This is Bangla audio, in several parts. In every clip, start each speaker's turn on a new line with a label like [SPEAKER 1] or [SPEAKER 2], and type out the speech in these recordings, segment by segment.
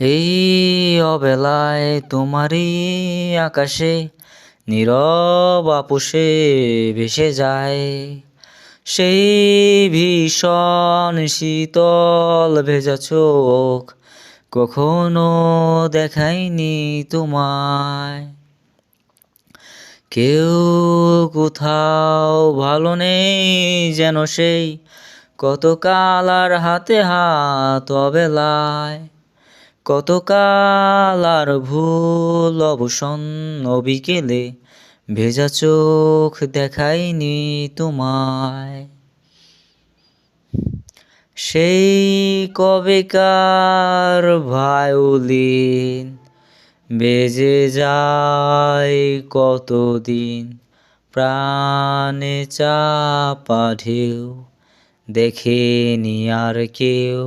[SPEAKER 1] এই অবেলায় তোমারই আকাশে নীরব আপুসে ভেসে যায়। সেই ভীষণ শীতল ভেজা চোখ কখনো দেখায়নি তোমায়। কেউ কোথাও ভালো নেই যেন সেই কত কাল আর হাতে হাত অবেলায়। কত কাল আর ভুল অবসন্ন বিকেলে ভেজা চোখ দেখায়নি তোমায়। সেই কবেকার ভায়োলিন বেজে যায় কতদিন প্রাণে চাপা ঢেউ দেখেনি আর কেউ।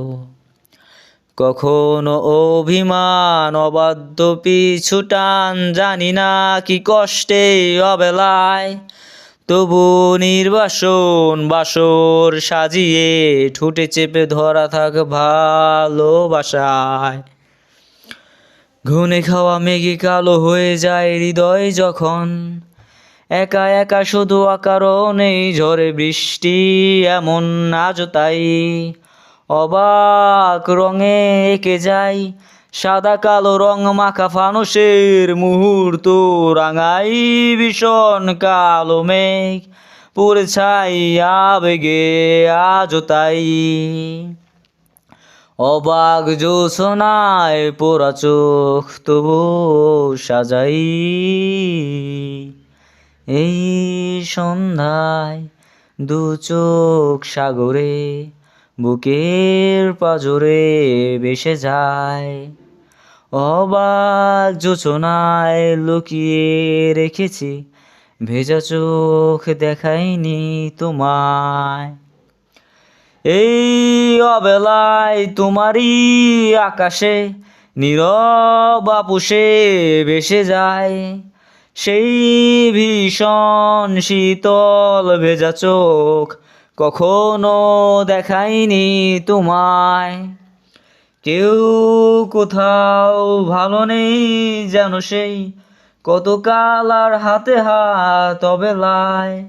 [SPEAKER 1] কখনো অভিমান, অবাধ্য পিছু টান, জানি না কি কষ্টে অবেলায়। তবু নির্বাসন, বাসর সাজিয়ে, ঠুটে চেপে ধরা থাক ভালোবাসায়। ঘুনে খাওয়া মেঘে কালো হয়ে যায় হৃদয় যখন। একা একা শুধু অকারণেই ঝরে বৃষ্টি এমন, আজও তাই। অবাক রঙে এঁকে যাই। সাদা কালো রং মাখা ফানুষের মুহূর্ত রাঙাই ভীষণ কালো মেঘ। পুরে ছাই আবেগে আজও তাই। অবাক জোছনায় পোড়া চোখ তবু সাজাই। এই সন্ধ্যায় দু চোখ সাগরে বুকের পাজরে বেসে যায়। অবাক জোছনায় লুকিয়ে রেখেছি, ভেজা চোখ দেখায়নি তোমায়। এই অবেলায় তোমারই আকাশে নীরব আপুসে ভেসে যায়। সেই ভীষণ শীতল ভেজা চোখ কখনো দেখায়নি তোমায়। কেউ কোথাও ভালো নেই যেন সেই। কত কাল আর হাতে হাত অবেলায়।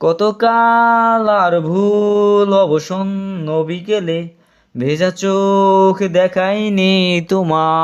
[SPEAKER 1] কত কাল আর ভুল অবসন্ন বিকেলে ভেজা চোখ দেখায়নি তোমার